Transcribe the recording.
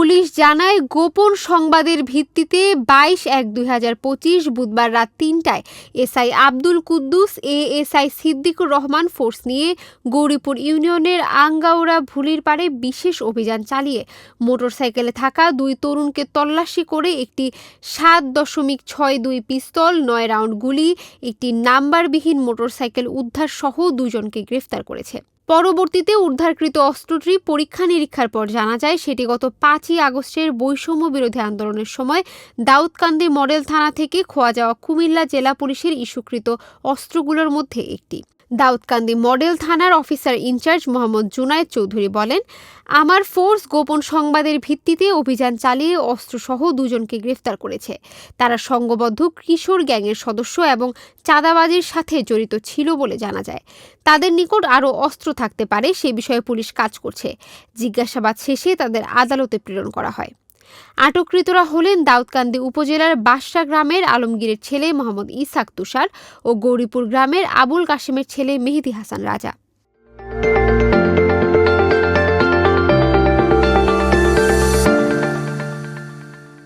Police জানায়, গোপন সংবাদের ভিত্তিতে বাইশ এক দুই হাজার পঁচিশ বুধবার রাত তিনটায় SI Abdul Kuddus A SI Siddiqur Rahman force নিয়ে গৌরীপুর ইউনিয়নের আঙ্গাউড়া ভুলির পাড়ে বিশেষ অভিযান চালিয়ে মোটরসাইকেলে থাকা দুই তরুণকে তল্লাশি করে একটি সাত দশমিক ছয় দুই পিস্তল, নয় রাউন্ড গুলি, একটি নাম্বারবিহীন মোটরসাইকেল উদ্ধার সহ দুজনকে গ্রেফতার করেছে। পরবর্তীতে উদ্ধারকৃত অস্ত্রটি পরীক্ষা নিরীক্ষার পর জানা যায়, সেটি গত পাঁচই আগস্টের বৈষম্য বিরোধী আন্দোলনের সময় দাউদকান্দি মডেল থানা থেকে খোয়া যাওয়া কুমিল্লা জেলা পুলিশের ইস্যুকৃত অস্ত্রগুলোর মধ্যে একটি। দাউদকান্দি মডেল থানার officer in charge Mohammad Junaid Chowdhury বলেন, আমার ফোর্স গোপন সংবাদের ভিত্তিতে অভিযান চালিয়ে অস্ত্রসহ দুজনকে গ্রেফতার করেছে। তারা সংঘবদ্ধ কিশোর গ্যাংয়ের সদস্য এবং চাঁদাবাজির সাথে জড়িত ছিল বলে জানা যায়। তাদের নিকট আরও অস্ত্র থাকতে পারে, সে বিষয়ে পুলিশ কাজ করছে। জিজ্ঞাসাবাদ শেষে তাদের আদালতে প্রেরণ করা হয়। আটককৃতরা হলেন দাউদকান্দি উপজেলার বাসা গ্রামের আলমগীরের ছেলে মোহাম্মদ ইসাক তুষার ও গৌরীপুর গ্রামের আবুল কাশেমের ছেলে মেহেদি হাসান রাজা।